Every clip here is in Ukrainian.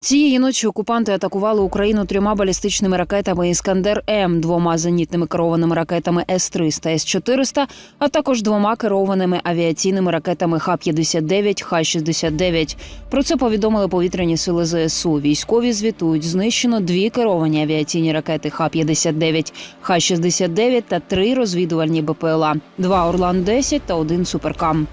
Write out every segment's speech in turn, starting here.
Цієї ночі окупанти атакували Україну трьома балістичними ракетами Іскандер М, двома зенітними керованими ракетами С-300, С-400, а також двома керованими авіаційними ракетами Х-59, Х-69. Про це повідомили повітряні сили ЗСУ. Військові звітують, знищено дві керовані авіаційні ракети Х-59, Х-69 та три розвідувальні БПЛА, два Орлан-10 та один Суперкам.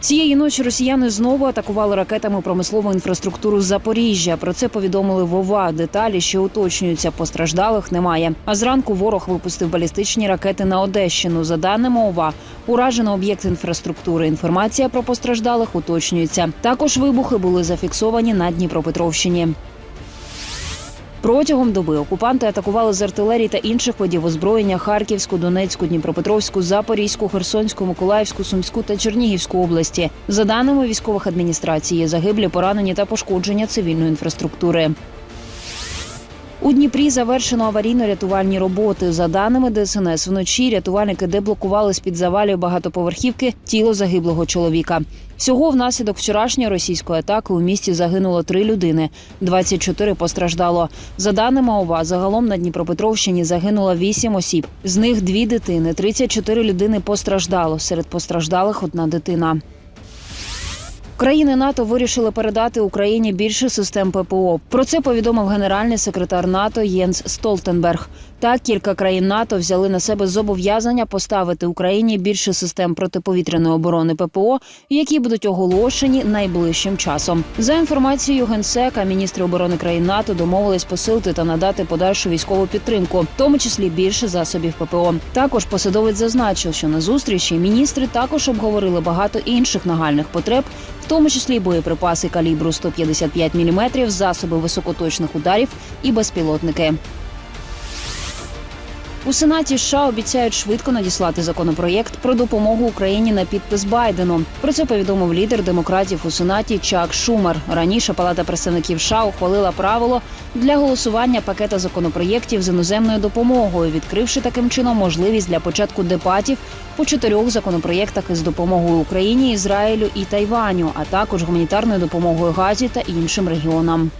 Цієї ночі росіяни знову атакували ракетами промислову інфраструктуру Запоріжжя. Про це повідомили Вова. Деталі ще уточнюються. Постраждалих немає. А зранку ворог випустив балістичні ракети на Одещину. За даними ОВА, уражено об'єкт інфраструктури. Інформація про постраждалих уточнюється. Також вибухи були зафіксовані на Дніпропетровщині. Протягом доби окупанти атакували з артилерії та інших видів озброєння Харківську, Донецьку, Дніпропетровську, Запорізьку, Херсонську, Миколаївську, Сумську та Чернігівську області. За даними військових адміністрацій, загиблі, поранені та пошкодження цивільної інфраструктури. У Дніпрі завершено аварійно-рятувальні роботи. За даними ДСНС, вночі рятувальники деблокували з під завалів багатоповерхівки тіло загиблого чоловіка. Всього внаслідок вчорашньої російської атаки у місті загинуло три людини, 24 постраждало. За даними ОВА, загалом на Дніпропетровщині загинуло 8 осіб. З них дві дитини, 34 людини постраждало. Серед постраждалих одна дитина. Країни НАТО вирішили передати Україні більше систем ППО. Про це повідомив генеральний секретар НАТО Єнс Столтенберг. Так, кілька країн НАТО взяли на себе зобов'язання поставити Україні більше систем протиповітряної оборони ППО, які будуть оголошені найближчим часом. За інформацією генсека, міністри оборони країн НАТО домовились посилити та надати подальшу військову підтримку, в тому числі більше засобів ППО. Також посадовець зазначив, що на зустрічі міністри також обговорили багато інших нагальних потреб, тому числі боєприпаси калібру 155 мм, засоби високоточних ударів і безпілотники. У Сенаті США обіцяють швидко надіслати законопроєкт про допомогу Україні на підпис Байдену. Про це повідомив лідер демократів у Сенаті Чак Шумер. Раніше Палата представників США ухвалила правило для голосування пакета законопроєктів з іноземною допомогою, відкривши таким чином можливість для початку дебатів по чотирьох законопроєктах із допомогою Україні, Ізраїлю і Тайваню, а також гуманітарною допомогою Газі та іншим регіонам.